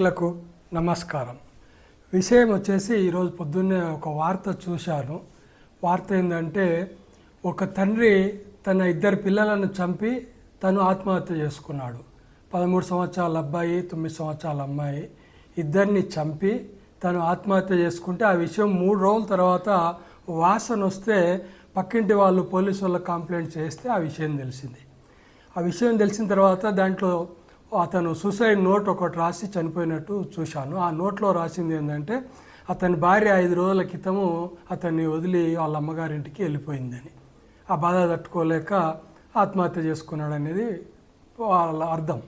లకు నమస్కారం. విషయం వచ్చేసి ఈరోజు పొద్దున్నే ఒక వార్త చూశాను. వార్త ఏంటంటే ఒక తండ్రి తన ఇద్దరు పిల్లలను చంపి తను ఆత్మహత్య చేసుకున్నాడు. పదమూడు సంవత్సరాల అబ్బాయి తొమ్మిది సంవత్సరాల అమ్మాయి ఇద్దరిని చంపి తను ఆత్మహత్య చేసుకుంటే ఆ విషయం మూడు రోజుల తర్వాత వాసన వస్తే పక్కింటి వాళ్ళు పోలీసు వాళ్ళకి కంప్లైంట్ చేస్తే ఆ విషయం తెలిసింది. ఆ విషయం తెలిసిన తర్వాత దాంట్లో అతను సూసైడ్ నోట్ ఒకటి రాసి చనిపోయినట్టు చూశాను. ఆ నోట్లో రాసింది ఏంటంటే అతని భార్య ఐదు రోజుల క్రితము అతన్ని వదిలి వాళ్ళ అమ్మగారింటికి వెళ్ళిపోయిందని. ఆ బాధ తట్టుకోలేక ఆత్మహత్య చేసుకున్నాడు అనేది వాళ్ళ అర్థం.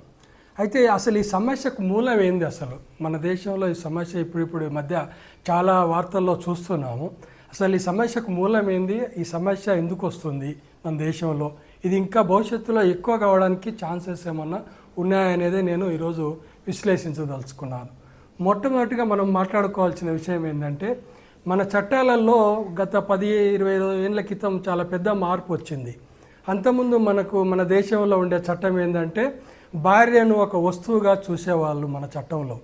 అయితే అసలు ఈ సమస్యకు మూలం ఏంది అసలు? మన దేశంలో ఈ సమస్య ఇప్పుడు ఇప్పుడు ఈ మధ్య చాలా వార్తల్లో చూస్తున్నాము. అసలు ఈ సమస్యకు మూలం ఏంది? ఈ సమస్య ఎందుకు వస్తుంది మన దేశంలో? ఇది ఇంకా భవిష్యత్తులో ఎక్కువ కావడానికి ఛాన్సెస్ ఏమన్నా ఉన్నాయనేదే నేను ఈరోజు విశ్లేషించదలుచుకున్నాను. మొట్టమొదటిగా మనం మాట్లాడుకోవాల్సిన విషయం ఏంటంటే మన చట్టాలలో గత పది ఇరవై ఏళ్ళ క్రితం చాలా పెద్ద మార్పు వచ్చింది. అంతకుముందు మనకు మన దేశంలో ఉండే చట్టం ఏంటంటే భార్యను ఒక వస్తువుగా చూసేవాళ్ళు మన చట్టంలో.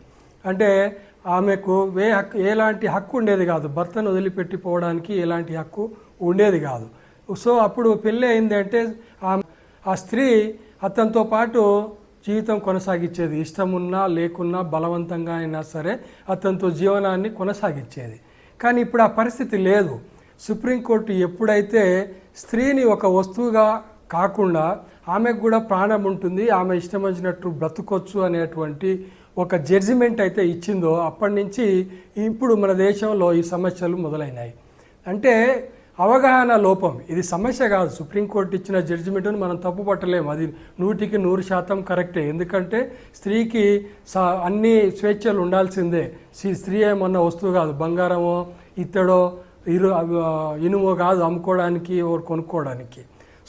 అంటే ఆమెకు వే హక్కు ఎలాంటి హక్కు ఉండేది కాదు. భర్తను వదిలిపెట్టిపోవడానికి ఎలాంటి హక్కు ఉండేది కాదు. సో అప్పుడు పెళ్ళి అయింది అంటే ఆ- ఆ స్త్రీ అతనితో పాటు జీవితం కొనసాగించేది. ఇష్టమున్నా లేకున్నా బలవంతంగా అయినా సరే అతనితో జీవనాన్ని కొనసాగించేది. కానీ ఇప్పుడు ఆ పరిస్థితి లేదు. సుప్రీంకోర్టు ఎప్పుడైతే స్త్రీని ఒక వస్తువుగా కాకుండా ఆమెకు కూడా ప్రాణం ఉంటుంది ఆమె ఇష్టం వచ్చినట్టు బ్రతకొచ్చు అనేటువంటి ఒక జడ్జిమెంట్ అయితే ఇచ్చిందో అప్పటి నుంచి ఇప్పుడు మన దేశంలో ఈ సమస్యలు మొదలైనాయి. అంటే అవగాహన లోపం. ఇది సమస్య కాదు. సుప్రీంకోర్టు ఇచ్చిన జడ్జిమెంట్ను మనం తప్పు పట్టలేము అది నూటికి నూరు శాతం కరెక్టే. ఎందుకంటే స్త్రీకి స అన్ని స్వేచ్ఛలు ఉండాల్సిందే. స్త్రీ ఏమన్నా వస్తువు కాదు. బంగారమో ఇత్తడో ఇరు ఇనుమో కాదు అమ్ముకోవడానికి ఓరు కొనుక్కోవడానికి.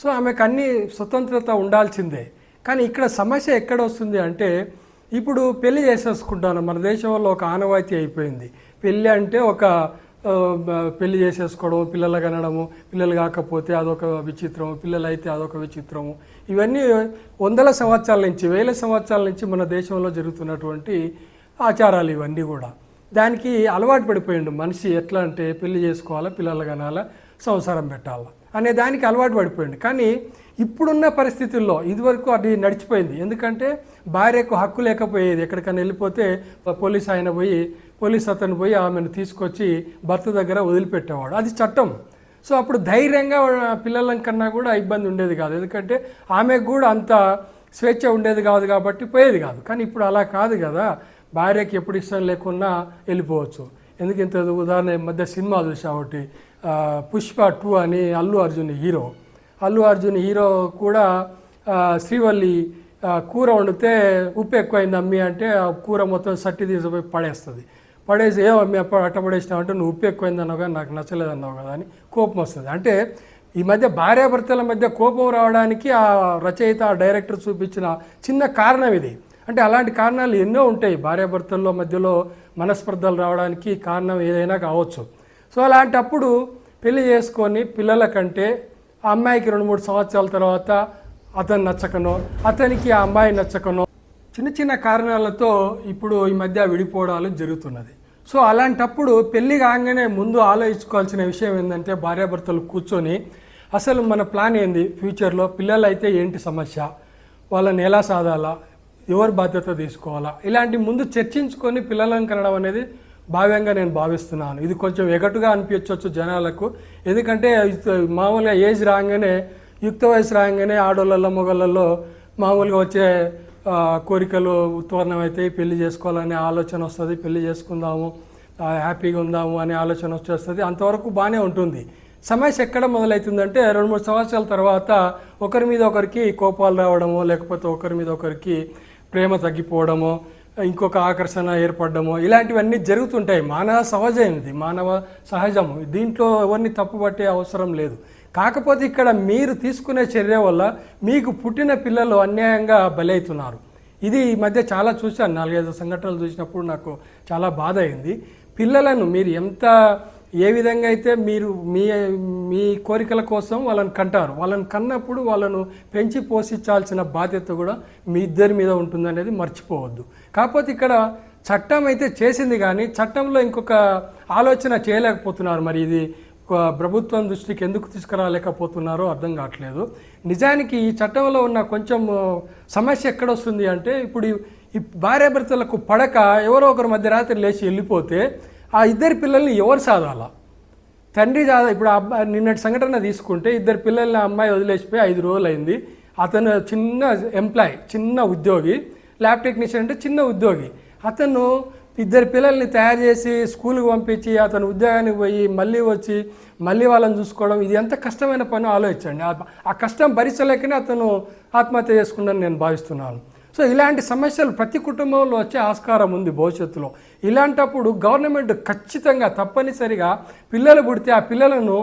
సో ఆమెకు అన్ని స్వతంత్రత ఉండాల్సిందే. కానీ ఇక్కడ సమస్య ఎక్కడ వస్తుంది అంటే ఇప్పుడు పెళ్ళి చేసేసుకుంటాను. మన దేశంలో ఒక ఆనవాయితీ అయిపోయింది. పెళ్ళి అంటే ఒక పెళ్ళి చేసేసుకోవడం పిల్లలు కనడము పిల్లలు కాకపోతే అదొక విచిత్రం పిల్లలు అయితే అదొక విచిత్రము. ఇవన్నీ వందల సంవత్సరాల నుంచి వేల సంవత్సరాల నుంచి మన దేశంలో జరుగుతున్నటువంటి ఆచారాలు ఇవన్నీ కూడా. దానికి అలవాటు పడిపోయిండు మనిషి ఎట్లా అంటే పెళ్ళి చేసుకోవాలా పిల్లలు కనాలా సంసారం పెట్టాలా. అనే దానికి అలవాటు పడిపోయింది. కానీ ఇప్పుడున్న పరిస్థితుల్లో ఇదివరకు అది నడిచిపోయింది. ఎందుకంటే భార్యకు హక్కు లేకపోయేది. ఎక్కడికైనా వెళ్ళిపోతే పోలీస్ ఆయన పోయి పోలీస్ అతను పోయి ఆమెను తీసుకొచ్చి భర్త దగ్గర వదిలిపెట్టేవాడు. అది చట్టం. సో అప్పుడు ధైర్యంగా పిల్లల కన్నా కూడా ఇబ్బంది ఉండేది కాదు. ఎందుకంటే ఆమెకు కూడా అంత స్వేచ్ఛ ఉండేది కాదు కాబట్టి పోయేది కాదు. కానీ ఇప్పుడు అలా కాదు కదా. భార్యకి ఎప్పుడు ఇష్టం లేకున్నా వెళ్ళిపోవచ్చు. ఎందుకు ఉదాహరణ ఈ మధ్య సినిమా చూసా ఒకటి పుష్ప టూ అని అల్లు అర్జున్ హీరో. అల్లు అర్జున్ హీరో కూడా శ్రీవల్లి కూర వండితే ఉప్పు ఎక్కువైంది అమ్మి అంటే ఆ కూర మొత్తం సట్టి తీసిపోయి పడేస్తుంది. పడేసి ఏ అమ్మి అట్ట పడేసినావు అంటే నువ్వు ఉప్పు ఎక్కువైంది అన్నావు కానీ నాకు నచ్చలేదు అన్నావు కదా అని కోపం వస్తుంది. అంటే ఈ మధ్య భార్యాభర్తల మధ్య కోపం రావడానికి ఆ రచయిత ఆ డైరెక్టర్ చూపించిన చిన్న కారణం ఇది. అంటే అలాంటి కారణాలు ఎన్నో ఉంటాయి. భార్యాభర్తల్లో మధ్యలో మనస్పర్ధలు రావడానికి కారణం ఏదైనా కావచ్చు. సో అలాంటప్పుడు పెళ్ళి చేసుకొని పిల్లల కంటే ఆ అమ్మాయికి రెండు మూడు సంవత్సరాల తర్వాత అతను నచ్చకనో అతనికి ఆ అమ్మాయి నచ్చకనో చిన్న చిన్న కారణాలతో ఇప్పుడు ఈ మధ్య విడిపోవడాలు జరుగుతున్నది. సో అలాంటప్పుడు పెళ్ళి కాగానే ముందు ఆలోచించుకోవాల్సిన విషయం ఏంటంటే భార్యాభర్తలు కూర్చొని అసలు మన ప్లాన్ ఏంది? ఫ్యూచర్లో పిల్లలు అయితే ఏంటి సమస్య? వాళ్ళని ఎలా సాధాలా? ఎవరు బాధ్యత తీసుకోవాలా? ఇలాంటి ముందు చర్చించుకొని పిల్లలను కనడం అనేది భావ్యంగా నేను భావిస్తున్నాను. ఇది కొంచెం ఎగటుగా అనిపించవచ్చు జనాలకు. ఎందుకంటే మామూలుగా ఏజ్ రాగానే యుక్త వయసు రాగానే ఆడోళ్ళల్లో మొగళ్ళల్లో మామూలుగా వచ్చే కోరికలు ఉత్పన్నం అయితే పెళ్ళి చేసుకోవాలనే ఆలోచన వస్తుంది. పెళ్ళి చేసుకుందాము హ్యాపీగా ఉందాము అనే ఆలోచన వచ్చేస్తుంది. అంతవరకు బాగానే ఉంటుంది. సమస్య ఎక్కడ మొదలవుతుందంటే రెండు మూడు సంవత్సరాల తర్వాత ఒకరి మీద ఒకరికి కోపాలు రావడము లేకపోతే ఒకరి మీద ఒకరికి ప్రేమ తగ్గిపోవడమో ఇంకొక ఆకర్షణ ఏర్పడడమో ఇలాంటివన్నీ జరుగుతుంటాయి. మానవ సహజం ఇది మానవ సహజము దీంట్లో ఎవరిని తప్పుపట్టే అవసరం లేదు. కాకపోతే ఇక్కడ మీరు తీసుకునే చర్య వల్ల మీకు పుట్టిన పిల్లలు అన్యాయంగా బలవుతున్నారు ఇది ఈ మధ్య చాలా చూశాను. నాలుగైదు సంఘటనలు చూసినప్పుడు నాకు చాలా బాధ అయింది. పిల్లలను మీరు ఎంత ఏ విధంగా అయితే మీరు మీ మీ కోరికల కోసం వాళ్ళని కంటారు వాళ్ళని కన్నప్పుడు వాళ్ళను పెంచి పోషించాల్సిన బాధ్యత కూడా మీ ఇద్దరి మీద ఉంటుందనేది మర్చిపోవద్దు. కాకపోతే ఇక్కడ చట్టం అయితే చేసింది కానీ చట్టంలో ఇంకొక ఆలోచన చేయలేకపోతున్నారు మరి. ఇది ప్రభుత్వం దృష్టికి ఎందుకు తీసుకురాలేకపోతున్నారో అర్థం కావట్లేదు. నిజానికి ఈ చట్టంలో ఉన్న కొంచెం సమస్య ఎక్కడ వస్తుంది అంటే ఇప్పుడు ఈ- ఈ భార్యాభర్తలకు పడక ఎవరో ఒకరు మధ్యరాత్రి లేచి వెళ్ళిపోతే ఆ ఇద్దరి పిల్లల్ని ఎవరు చదవాలా తండ్రి చాద ఇప్పుడు అబ్బాయి నిన్నటి సంఘటన తీసుకుంటే ఇద్దరు పిల్లల్ని అమ్మాయి వదిలేసిపోయి ఐదు రోజులు అయింది అతను చిన్న ఎంప్లాయ్ చిన్న ఉద్యోగి ల్యాబ్ టెక్నీషియన్ అంటే చిన్న ఉద్యోగి. అతను ఇద్దరు పిల్లల్ని తయారు చేసి స్కూల్కి పంపించి అతను ఉద్యోగానికి పోయి మళ్ళీ వచ్చి మళ్ళీ వాళ్ళని చూసుకోవడం ఇది ఎంత కష్టమైన పని ఆలోచించండి. ఆ- ఆ కష్టం భరించలేకనే అతను ఆత్మహత్య చేసుకున్నాను నేను భావిస్తున్నాను. సో ఇలాంటి సమస్యలు ప్రతి కుటుంబంలో వచ్చే ఆస్కారం ఉంది భవిష్యత్తులో. ఇలాంటప్పుడు గవర్నమెంట్ ఖచ్చితంగా తప్పనిసరిగా పిల్లలు పుడితే ఆ పిల్లలను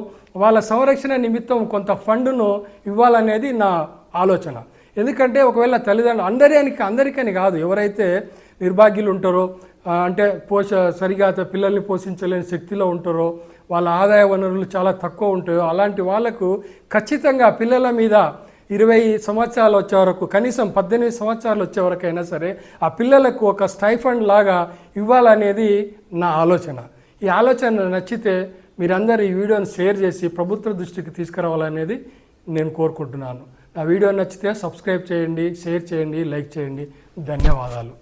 వాళ్ళ సంరక్షణ నిమిత్తం కొంత ఫండ్ను ఇవ్వాలనేది నా ఆలోచన. ఎందుకంటే ఒకవేళ తల్లిదండ్రులు అందరికి అందరికని కాదు ఎవరైతే నిర్భాగ్యులు ఉంటారో అంటే పోష సరిగా పిల్లల్ని పోషించలేని శక్తిలో ఉంటారో వాళ్ళ ఆదాయ వనరులు చాలా తక్కువ ఉంటాయో అలాంటి వాళ్ళకు ఖచ్చితంగా పిల్లల మీద ఇరవై సంవత్సరాలు వచ్చే వరకు కనీసం పద్దెనిమిది సంవత్సరాలు వచ్చే వరకైనా సరే ఆ పిల్లలకు ఒక స్టైఫండ్ లాగా ఇవ్వాలనేది నా ఆలోచన. ఈ ఆలోచన నచ్చితే మీరందరూ ఈ వీడియోని షేర్ చేసి ప్రభుత్వ దృష్టికి తీసుకురావాలనేది నేను కోరుకుంటున్నాను. నా వీడియో నచ్చితే సబ్స్క్రైబ్ చేయండి షేర్ చేయండి లైక్ చేయండి. ధన్యవాదాలు.